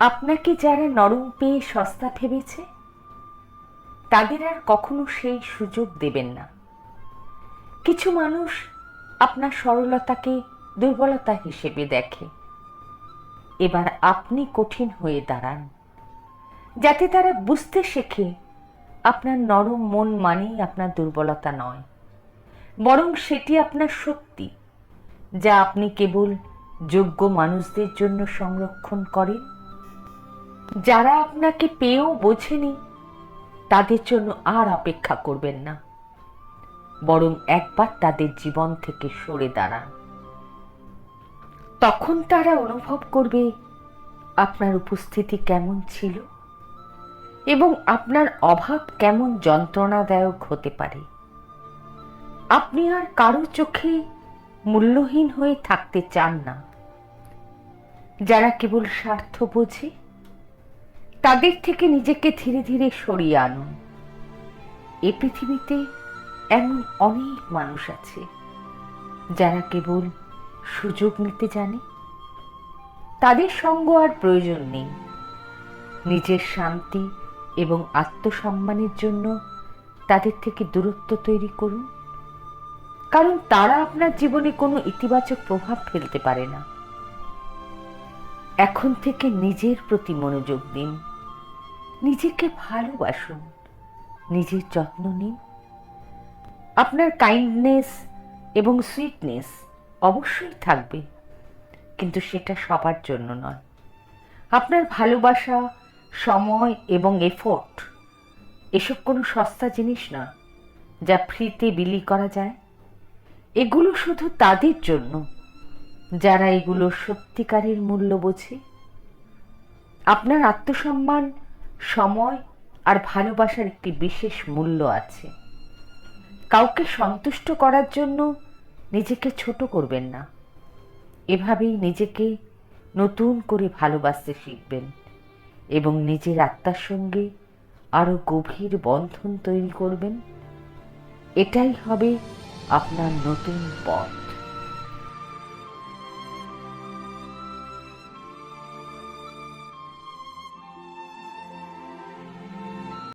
আপনাকে যারা নরম পেয়ে সস্তা ভেবেছে, তাদের আর কখনো সেই সুযোগ দেবেন না। কিছু মানুষ আপনার সরলতাকে, দুর্বলতা হিসেবে দেখে। এবার আপনি কঠিন হয়ে দাঁড়ান, যাতে তারা বুঝতে শেখে আপনার নরম মন মানেই আপনার দুর্বলতা নয়, বরং সেটি আপনার শক্তি, যা আপনি কেবল যোগ্য মানুষদের জন্য সংরক্ষণ করেন। যারা আপনাকে পেয়েও বোঝেনি, তাদের জন্য আর অপেক্ষা করবেন না। বরং একবার তাদের জীবন থেকে সরে দাঁড়ান। তখন তারা অনুভব করবে, আপনার উপস্থিতি কেমন ছিল এবং আপনার অভাব কেমন যন্ত্রণাদায়ক হতে পারে। আপনি আর কারও চোখে মূল্যহীন হয়ে থাকতে চান না। যারা কেবল স্বার্থ বোঝে তাদের থেকে নিজেকে ধীরে ধীরে সরিয়ে আনুন এ পৃথিবীতে এমন অনেক মানুষ আছে, যারা কেবল সুযোগ নিতে জানে। তাদের সঙ্গ আর প্রয়োজন নেই। নিজের শান্তি এবং আত্মসম্মানের জন্য তাদের থেকে দূরত্ব তৈরি করুন। কারণ তারা আপনার জীবনে কোনো ইতিবাচক প্রভাব ফেলতে পারে না। এখন থেকে নিজের প্রতি মনোযোগ দিন। নিজেকে ভালোবাসুন, নিজের যত্ন নিন। আপনার কাইন্ডনেস এবং সুইটনেস অবশ্যই থাকবে, কিন্তু সেটা সবার জন্য নয়। আপনার ভালোবাসা, সময় এবং এফোর্ট এসব কোনো সস্তা জিনিস না, যা ফ্রিতে বিলি করা যায়। এগুলো শুধু তাদের জন্য, যারা এগুলো সত্যিকারের মূল্য বোঝে। আপনার আত্মসম্মান সময় আর ভালোবাসার একটি বিশেষ মূল্য আছে। কাউকে সন্তুষ্ট করার জন্য নিজেকে ছোট করবেন না। এভাবেই নিজেকে নতুন করে ভালোবাসতে শিখবেন এবং নিজের আত্মার সঙ্গে আরও গভীর বন্ধন তৈরি করবেন। এটাই হবে আপনার নতুন পথ।